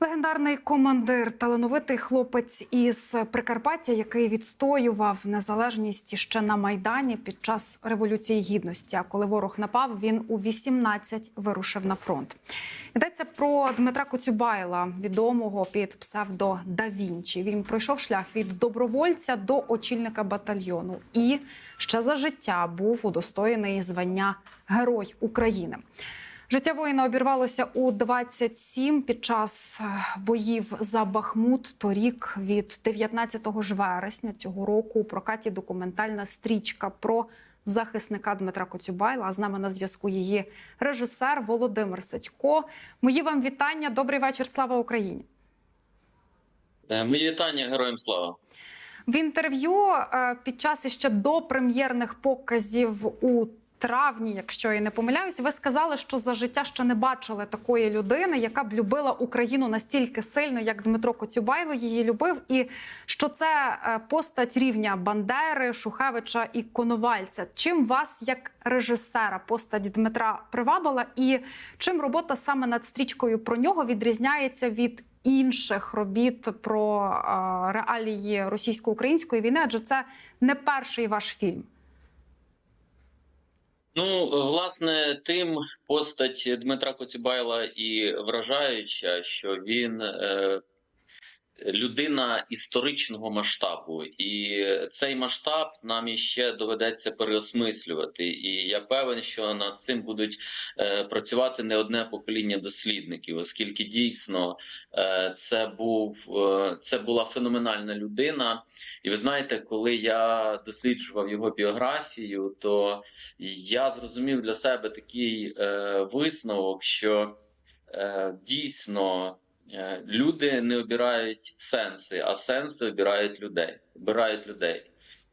Легендарний командир, талановитий хлопець із Прикарпаття, який відстоював незалежність ще на майдані під час революції гідності. А коли ворог напав, він у 18 вирушив на фронт. Йдеться про Дмитра Коцюбайла, відомого під псевдо Да. Він пройшов шлях від добровольця до очільника батальйону і ще за життя був удостоєний звання Герой України. Життя воїна обірвалося у 27 під час е, боїв за Бахмут. Торік від 19 ж вересня цього року у прокаті документальна стрічка про захисника Дмитра Коцюбайла. А з нами на зв'язку її режисер Володимир Садько. Мої вам вітання. Добрий вечір. Слава Україні. Е, Мої вітання героям слава. В інтерв'ю е, під час іще до прем'єрних показів у травні, якщо я не помиляюсь, ви сказали, що за життя ще не бачили такої людини, яка б любила Україну настільки сильно, як Дмитро Коцюбайло її любив, і що це е, постать рівня Бандери, Шухевича і Коновальця. Чим вас, як режисера, постать Дмитра привабила, і чим робота саме над стрічкою про нього відрізняється від інших робіт про е, реалії російсько-української війни? Адже це не перший ваш фільм. Ну, власне, тим постать Дмитра Коцюбайла і вражаюча, що він е, людина історичного масштабу, і цей масштаб нам іще доведеться переосмислювати. І я певен, що над цим будуть е, працювати не одне покоління дослідників, оскільки дійсно е, це був е, це була феноменальна людина. І ви знаєте, коли я досліджував його біографію, то я зрозумів для себе такий висновок, що дійсно люди не обирають сенси, а сенси обирають людей. Обирають людей.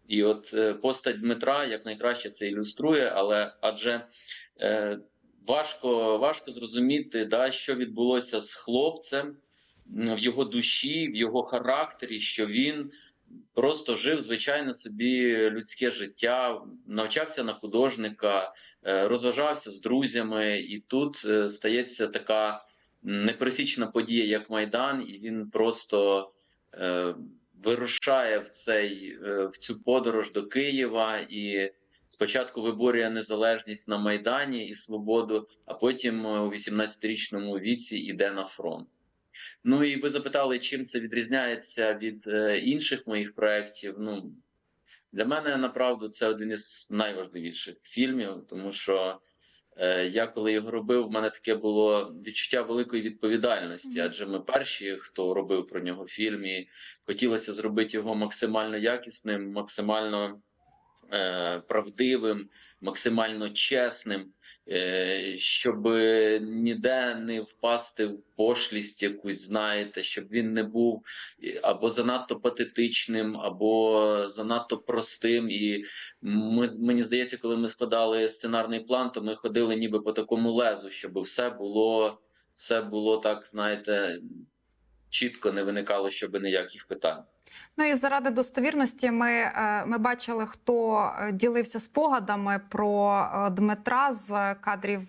І от е, постать Дмитра як найкраще це ілюструє, але адже е, важко, важко зрозуміти, да, що відбулося з хлопцем в його душі, в його характері, що він просто жив звичайно собі людське життя, навчався на художника, е, розважався з друзями, і тут е, стається така непересічна подія, як Майдан, і він просто е, вирушає в цей е, в цю подорож до Києва і. Спочатку виборює незалежність на Майдані і свободу, а потім е, у 18-річному віці йде на фронт. Ну і ви запитали, чим це відрізняється від е, інших моїх проєктів. Ну для мене направду це один із найважливіших фільмів, тому що я коли його робив, в мене таке було відчуття великої відповідальності, адже ми перші, хто робив про нього фільм, і хотілося зробити його максимально якісним, максимально е, правдивим, максимально чесним, е, щоб ніде не впасти в пошлість якусь, знаєте, щоб він не був е, або занадто патетичним, або занадто простим. І ми мені здається, коли ми складали сценарний план, то ми ходили ніби по такому лезу, щоб все було, все було так, знаєте, чітко не виникало, щоб ніяких питань. Ну і заради достовірності, ми, е, ми бачили, хто е, ділився спогадами про е, Дмитра з кадрів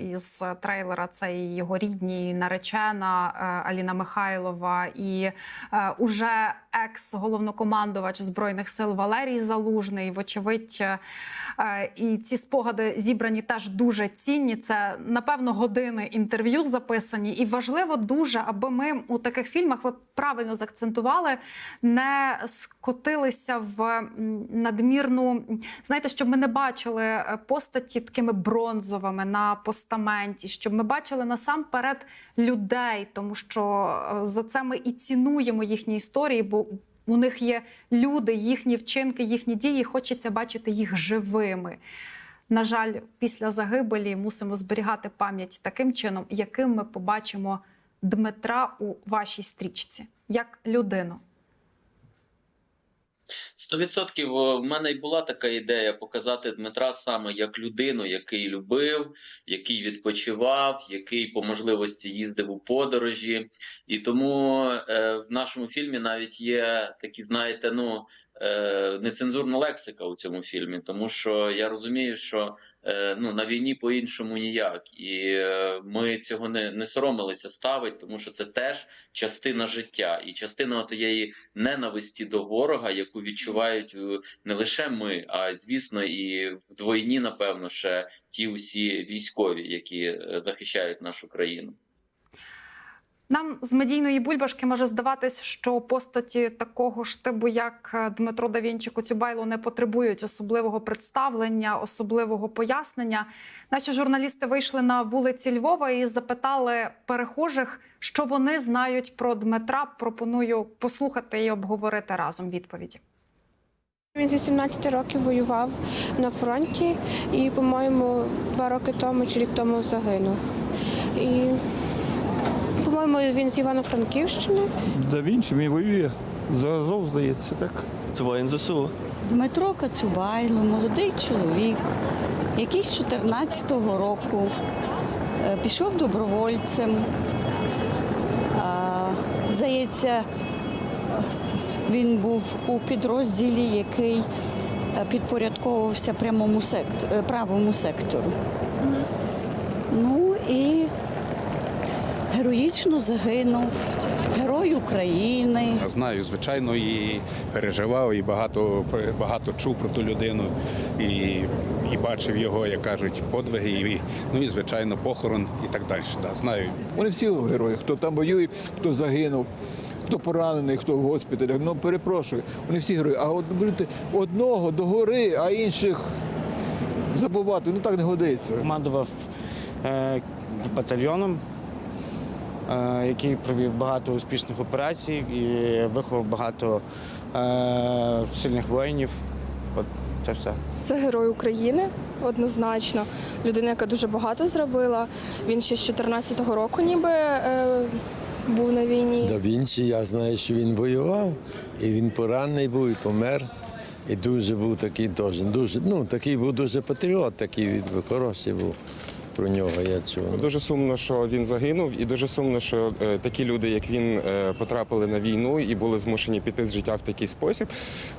із трейлера. Це і його рідні, і наречена Аліна Михайлова, і уже екс-головнокомандувач збройних сил Валерій Залужний. Вочевидь, і ці спогади зібрані теж дуже цінні. Це напевно години інтерв'ю записані, і важливо дуже, аби ми у таких фільмах ви правильно заакцентували, не скотилися в надмірну. Знаєте, щоб ми не бачили е, постаті такими бронзовими на постаменті, щоб ми бачили насамперед людей, тому що е, за це ми і цінуємо їхні історії, бо у них є люди, їхні вчинки, їхні дії. Хочеться бачити їх живими. На жаль, після загибелі мусимо зберігати пам'ять таким чином, яким ми побачимо Дмитра у вашій стрічці, як людину. Сто відсотків в мене й була така ідея показати Дмитра саме як людину, який любив, який відпочивав, який по можливості їздив у подорожі. І тому е, в нашому фільмі навіть є такі, знаєте, ну е, нецензурна лексика у цьому фільмі, тому що я розумію, що е, ну на війні по-іншому ніяк, і е, ми цього не, не соромилися ставити, тому що це теж частина життя і частина тієї ненависті до ворога, яку відчувають не лише ми, а звісно, і вдвойні, напевно, ще ті усі військові, які захищають нашу країну. Нам з медійної бульбашки може здаватись, що постаті такого ж типу, як е, Дмитро да Вінчі Коцюбайло, не потребують особливого представлення, особливого пояснення. Наші журналісти вийшли на вулиці Львова і запитали перехожих, що вони знають про Дмитра. Пропоную послухати і обговорити разом відповіді. Він зі 17 років воював на фронті і, по-моєму, два роки тому чи рік тому загинув. І, по-моєму, він з Івано-Франківщини. Да він воює за Азов, здається, так. Це воїн ЗСУ. Дмитро Кацюбайло, молодий чоловік, який з 14-го року е, пішов добровольцем. Здається, він був у підрозділі, який е, підпорядковувався прямому сект... е, правому сектору. Ну і героїчно загинув. Герой України. Я знаю, звичайно, і переживав, і багато, багато чув про ту людину, і, і бачив його, як кажуть, подвиги, і, ну і звичайно, похорон і так далі. Да, знаю. Вони всі герої, хто там воює, хто загинув, хто поранений, хто в госпіталях. Ну перепрошую, вони всі герої. А от будете одного до гори, а інших забувати, ну так не годиться. Командував е, батальйоном, який провів багато успішних операцій і виховав багато е, сильних воїнів. От це все. Це герой України, однозначно. Людина, яка дуже багато зробила. Він ще з 14-го року ніби е, був на війні. Да Вінчі, я знаю, що він воював, і він поранений був і помер. І дуже був такий теж, дуже, ну, такий був дуже патріот, такий від хороший був. Про нього я чув. Дуже сумно, що він загинув, і дуже сумно, що е, такі люди, як він, е, потрапили на війну і були змушені піти з життя в такий спосіб,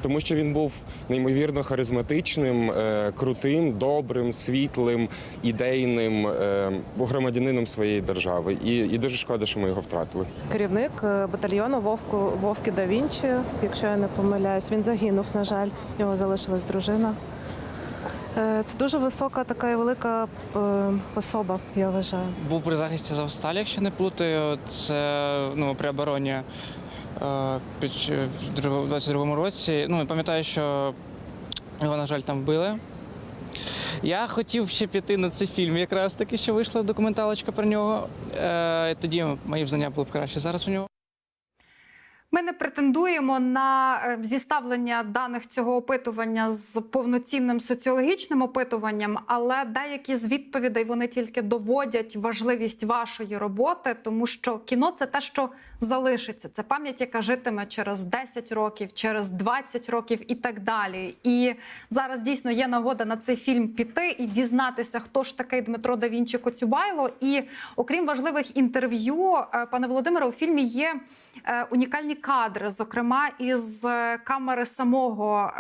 тому що він був неймовірно харизматичним, е, крутим, добрим, світлим, ідейним е, громадянином своєї держави. І, і дуже шкода, що ми його втратили. керівник батальйону Вовку Вовки да Вінчі, якщо я не помиляюсь. Він загинув, на жаль, в нього залишилась дружина. Е, Це дуже висока така і велика е, особа, я вважаю. Був при захисті Завсталі, якщо не плутаю. Це ну, при обороні е, під в друг- 22-му році. Ну, пам'ятаю, що його, на жаль, там вбили. Я хотів ще піти на цей фільм, якраз таки, що вийшла документалочка про нього. Тоді мої знання були б краще. Зараз у нього. Ми не претендуємо на е, зіставлення даних цього опитування з повноцінним соціологічним опитуванням, але деякі з відповідей вони тільки доводять важливість вашої роботи, тому що кіно це те, що залишиться. Це пам'ять, яка житиме через 10 років, через 20 років і так далі. І зараз дійсно є нагода на цей фільм піти і дізнатися, хто ж такий Дмитро да Вінчі Коцюбайло. І окрім важливих інтерв'ю, е, пане Володимире, у фільмі є е, унікальні кадри, зокрема із е, камери самого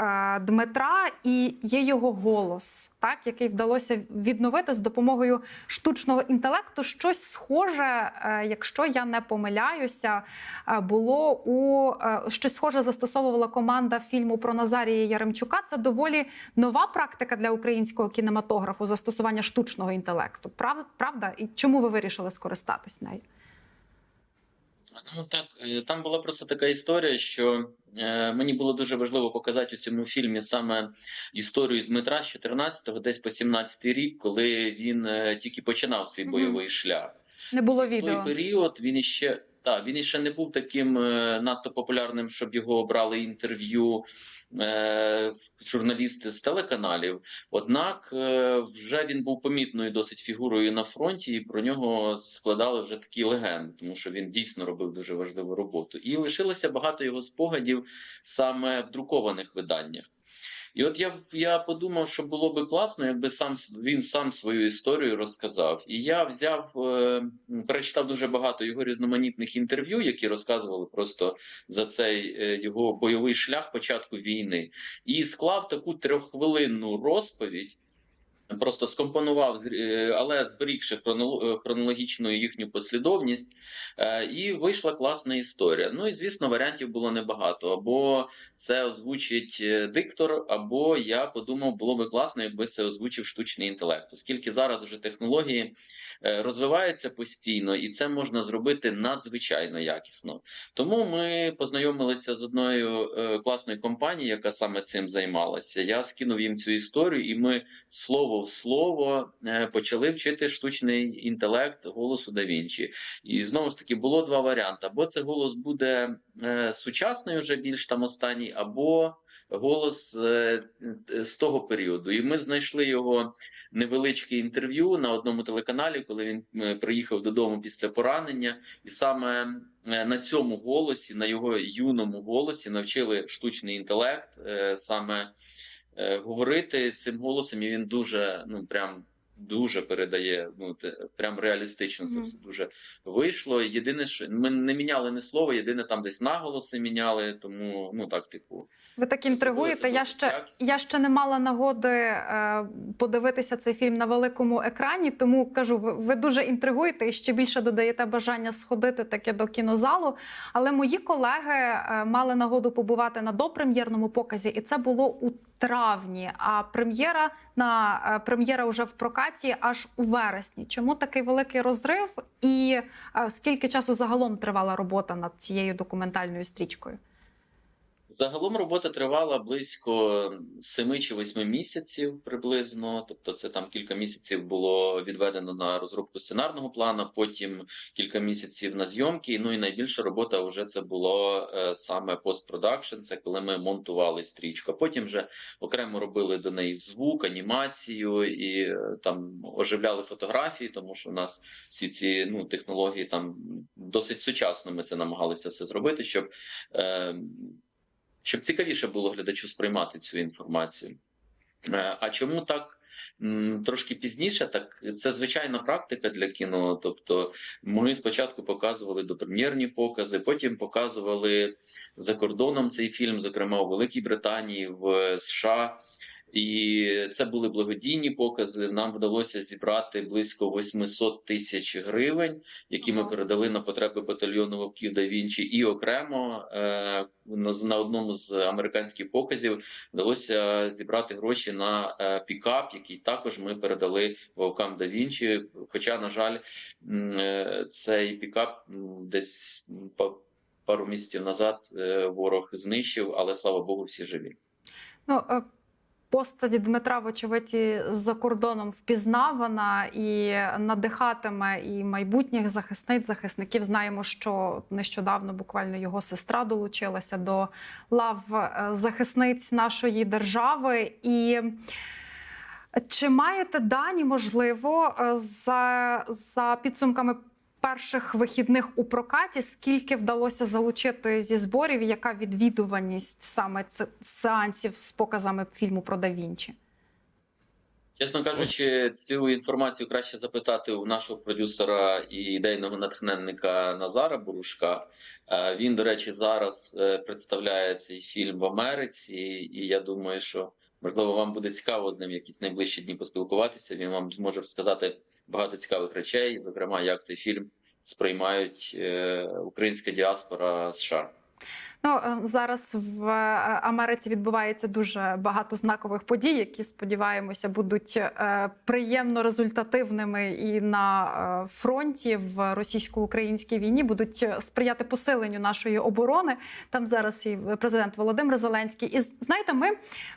Дмитра, і є його голос, так який вдалося відновити з допомогою штучного інтелекту. Щось схоже, якщо я не помиляюся, е, було у е, щось схоже застосовувала команда фільму про Назарія Яремчука. Це доволі нова практика для українського кінематографу застосування штучного інтелекту. Правда? І чому ви вирішили скористатись нею? Ну так, е, там була просто така історія, що е, мені було дуже важливо показати у цьому фільмі саме історію Дмитра з 14-го, десь по 17-й рік, коли він е, тільки починав свій бойовий шлях. Не було В той період він іще так, він іще не був таким е, надто популярним, щоб його брали інтерв'ю е, журналісти з телеканалів. Однак е, вже він був помітною досить фігурою на фронті, і про нього складали вже такі легенди, тому що він дійсно робив дуже важливу роботу. І лишилося багато його спогадів саме в друкованих виданнях. І от я, я подумав, що було би класно, якби сам він сам свою історію розказав. І я взяв, е, перечитав дуже багато його різноманітних інтерв'ю, які розказували просто за цей е, його бойовий шлях початку війни, і склав таку трьоххвилинну розповідь. Просто скомпонував, е, але зберігши е, хронологічну їхню послідовність, е, і вийшла класна історія. Ну і звісно, варіантів було небагато. Або це озвучить диктор, або я подумав, було би класно, якби це озвучив штучний інтелект, оскільки зараз вже технології розвиваються постійно, і це можна зробити надзвичайно якісно. Тому ми познайомилися з одною класною компанією, яка саме цим займалася. Я скинув їм цю історію, і ми слово в слово е, почали вчити штучний інтелект голосу да Вінчі. І знову ж таки було два варіанти: або це голос буде е, сучасний, вже більш там останній, або голос е, з того періоду. І ми знайшли його невеличке інтерв'ю на одному телеканалі, коли він приїхав додому після поранення, і саме на цьому голосі, на його юному голосі, навчили штучний інтелект саме говорити цим голосом, і він дуже ну прям. Дуже передає, ну те, прям реалістично це все дуже вийшло. Єдине, що ми не міняли ні слова, єдине там десь наголоси міняли, тому ну так, типу, Ви так інтригуєте. Я ще якісно. я ще не мала нагоди е, подивитися цей фільм на великому екрані, тому кажу, ви, ви дуже інтригуєте і ще більше додаєте бажання сходити таке до кінозалу. Але мої колеги е, мали нагоду побувати на допрем'єрному показі, і це було у травні. А прем'єра на е, прем'єра вже в прокаті аж у вересні. Чому такий великий розрив? І е, скільки часу загалом тривала робота над цією документальною стрічкою? Загалом робота тривала близько 7 чи 8 місяців приблизно. Тобто, це там кілька місяців було відведено на розробку сценарного плану, потім кілька місяців на зйомки. Ну і найбільша робота вже це було е, саме постпродакшн. Це коли ми монтували стрічку. Потім вже окремо робили до неї звук, анімацію і е, там оживляли фотографії, тому що у нас всі ці ну технології там досить сучасно. Ми це намагалися все зробити, щоб. Е, щоб цікавіше було глядачу сприймати цю інформацію. Е, А чому так? Трошки пізніше, так це звичайна практика для кіно. Тобто, ми спочатку показували допрем'єрні покази, потім показували за кордоном цей фільм, зокрема у Великій Британії, в США. І це були благодійні покази. Нам вдалося зібрати близько 800 тисяч гривень, які ми передали на потреби батальйону Вовків да Вінчі. І окремо е, на, одному з американських показів вдалося зібрати гроші на е, пікап, який також ми передали Вовкам да Вінчі. Хоча, на жаль, е, цей пікап десь пару місяців назад ворог знищив, але слава Богу, всі живі. Ну, постать Дмитра, вочевидь, за кордоном впізнавана і надихатиме і майбутніх захисниць, захисників. Знаємо, що нещодавно буквально його сестра долучилася до лав е, захисниць нашої держави. І чи маєте дані, можливо, е, за, за підсумками перших вихідних у прокаті, скільки вдалося залучити зі зборів, і яка відвідуваність саме сеансів з показами фільму про Да Вінчі? Чесно кажучи, цю інформацію краще запитати у нашого продюсера і ідейного натхненника Назара Бурушка. Е, Він, до речі, зараз е, представляє цей фільм в Америці, і я думаю, що можливо вам буде цікаво одним якісь найближчі дні поспілкуватися. Він вам зможе сказати багато цікавих речей, зокрема, як цей фільм сприймають е, українська діаспора США. Ну е, зараз в е, Америці відбувається дуже багато знакових подій, які сподіваємося будуть е, приємно результативними і на е, фронті в російсько-українській війні будуть сприяти посиленню нашої оборони. Там зараз і президент Володимир Зеленський. І знаєте, ми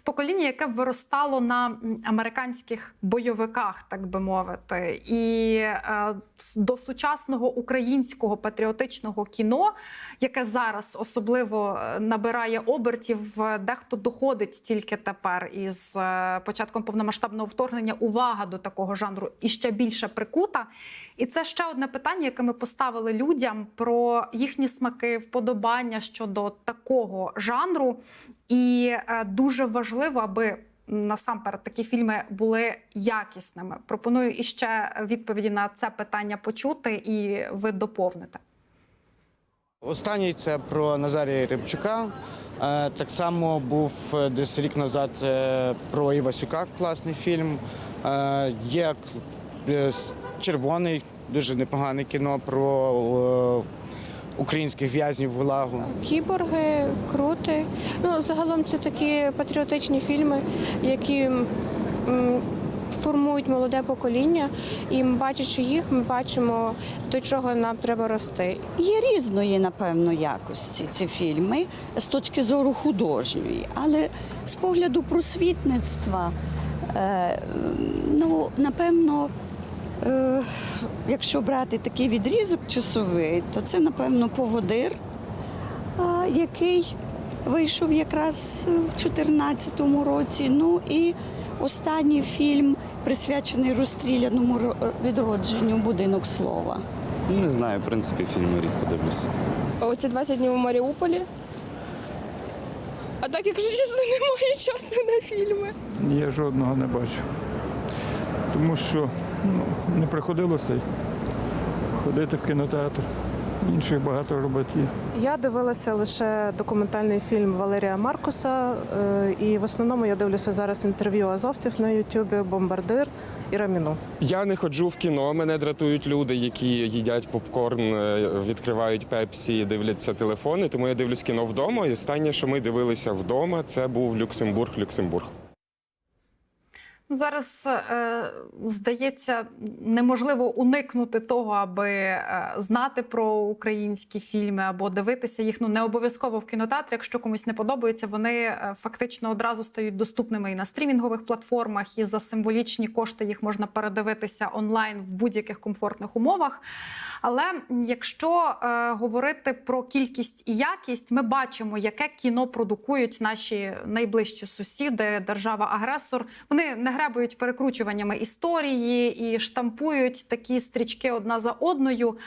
покоління, яке виростало на американських бойовиках, так би мовити, і до сучасного українського патріотичного кіно, яке зараз особливо можливо е, набирає обертів. Е, Дехто доходить тільки тепер із е, початком повномасштабного вторгнення. Увага до такого жанру і ще більше прикута. І це ще одне питання, яке ми поставили людям про їхні смаки, вподобання щодо такого жанру. І дуже важливо, аби насамперед такі фільми були якісними. Пропоную іще відповіді на це питання почути, і ви доповните. Останній це про Назарія Рибчука. Е, Так само був е, десь рік назад е, про Івасюка класний фільм. Є червоний, дуже непогане кіно про українських в'язнів ГУЛАГу. Кіборги, крути. Ну, загалом це такі патріотичні фільми, які формують молоде покоління. І бачачи їх, ми бачимо до чого нам треба рости. Є різної, напевно, якості ці фільми з точки зору художньої, але з погляду просвітництва, е, ну, напевно, е, якщо брати такий відрізок часовий, то це, напевно, поводир, який вийшов якраз в 2014 році. Ну і останній фільм, присвячений розстріляному відродженню будинок слова. Не знаю, в принципі, фільми рідко дивлюся. Оці 20 днів у Маріуполі. А так, якщо чесно, немає часу на фільми. Я жодного не бачу. Тому що ну, не приходилося ходити в кінотеатр. Інших багато роботів. Я дивилася лише документальний фільм Валерія Маркуса, е, і в основному я дивлюся зараз інтерв'ю азовців на Ютубі, Бомбардир і Раміну. Я не ходжу в кіно. Мене дратують люди, які їдять попкорн, е, відкривають пепсі, дивляться телефони. Тому я дивлюсь кіно вдома. І останнє, що ми дивилися вдома, це був Люксембург. Зараз е, здається, неможливо уникнути того, аби е, знати про українські фільми або дивитися їх. Ну не обов'язково в кінотеатрі. Якщо комусь не подобається, вони е, фактично одразу стають доступними і на стрімінгових платформах, і за символічні кошти їх можна передивитися онлайн в будь-яких комфортних умовах. Але якщо говорити про кількість і якість, ми бачимо, яке кіно продукують наші найближчі сусіди, держава-агресор. Вони не гребують перекручуваннями історії і штампують такі стрічки одна за одною.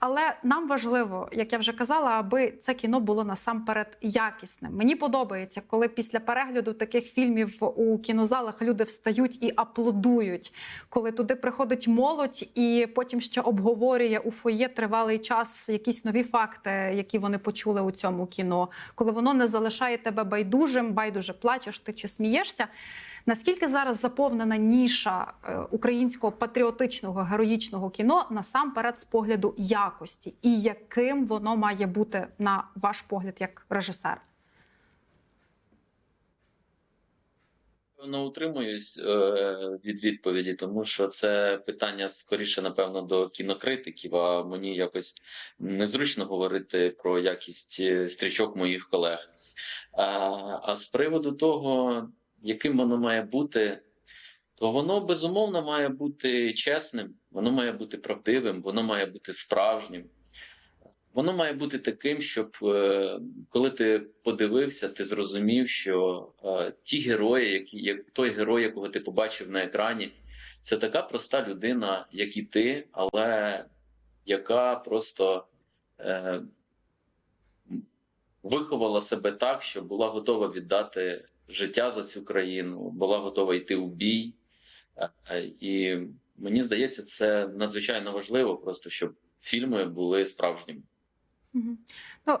Але нам важливо, як я вже казала, аби це кіно було насамперед якісним. Мені подобається, коли після перегляду таких фільмів у кінозалах люди встають і аплодують, коли туди приходить молодь і потім ще обговорює у фоє тривалий час якісь нові факти, які вони почули у цьому кіно, коли воно не залишає тебе байдужим, байдуже плачеш ти чи смієшся. Наскільки зараз заповнена ніша е, українського патріотичного героїчного кіно насамперед з погляду якості, і яким воно має бути на ваш погляд як режисер? Певно, утримуюсь е, від відповіді, тому що це питання скоріше, напевно, до кінокритиків. А мені якось незручно говорити про якість е, стрічок моїх колег. А з приводу того, яким воно має бути, то воно безумовно має бути чесним, воно має бути правдивим, воно має бути справжнім. Воно має бути таким, щоб е, коли ти подивився, ти зрозумів, що е, ті герої, які як той герой, якого ти побачив на екрані, це така проста людина, як і ти, але яка просто е, виховала себе так, що була готова віддати життя за цю країну, була готова йти у бій. Е, І мені здається, це надзвичайно важливо, просто щоб фільми були справжніми. Ну,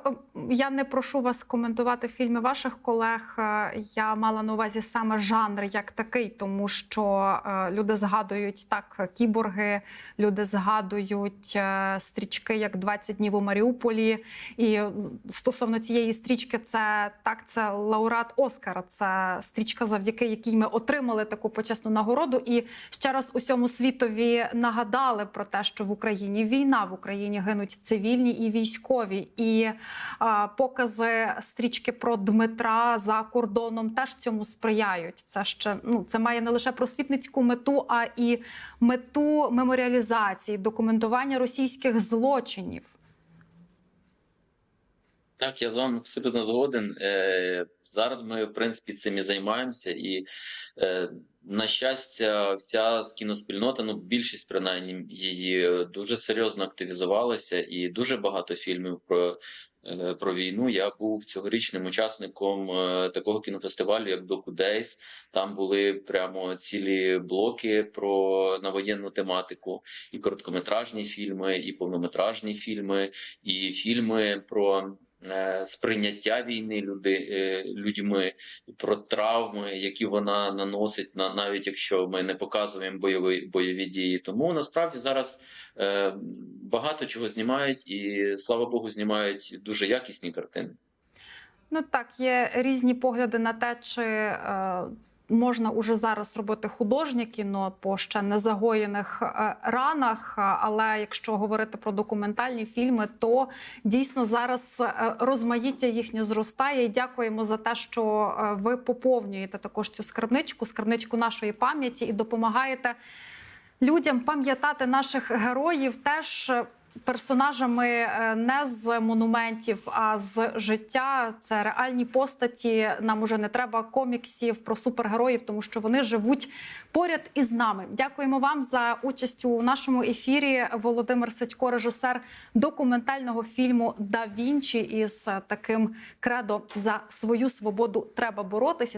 я не прошу вас коментувати фільми ваших колег. Е, Я мала на увазі саме жанр як такий, тому що е, люди згадують так кіборги, люди згадують е, стрічки як «20 днів у Маріуполі. І стосовно цієї стрічки, це так, це лауреат Оскара. Це стрічка, завдяки якій ми отримали таку почесну нагороду. І ще раз усьому світові нагадали про те, що в Україні війна, в Україні гинуть цивільні і військові. І а, покази стрічки про Дмитра за кордоном теж цьому сприяють. Це ще ну це має не лише просвітницьку мету, а і мету меморіалізації, документування російських злочинів. Так, я з вами абсолютно згоден. Е, зараз ми, в принципі, цим і займаємося. І, е, на щастя, вся кіноспільнота, ну, більшість принаймні її е, дуже серйозно активізувалася, і дуже багато фільмів про, е, про війну. Я був цьогорічним учасником е, такого кінофестивалю, як Доку Дейс. Там були прямо цілі блоки про на воєнну тематику, і короткометражні фільми, і повнометражні фільми, і фільми про сприйняття війни люди, е, людьми, про травми, які вона наносить, на навіть якщо ми не показуємо бойові бойові дії. Тому насправді зараз е, багато чого знімають, і слава Богу, знімають дуже якісні картини. Ну так, є різні погляди на те, чи е, можна уже зараз робити художнє кіно по ще незагоєних е, ранах. Але якщо говорити про документальні фільми, то дійсно зараз е, розмаїття їхнє зростає. І дякуємо за те, що е, ви поповнюєте також цю скарбничку, скарбничку нашої пам'яті і допомагаєте людям пам'ятати наших героїв теж. Персонажами е, не з монументів, а з життя. Це реальні постаті. Нам уже не треба коміксів про супергероїв, тому що вони живуть поряд із нами. Дякуємо вам за участь у нашому ефірі. Володимир Сидько, режисер документального фільму Да Вінчі із таким кредо за свою свободу треба боротися.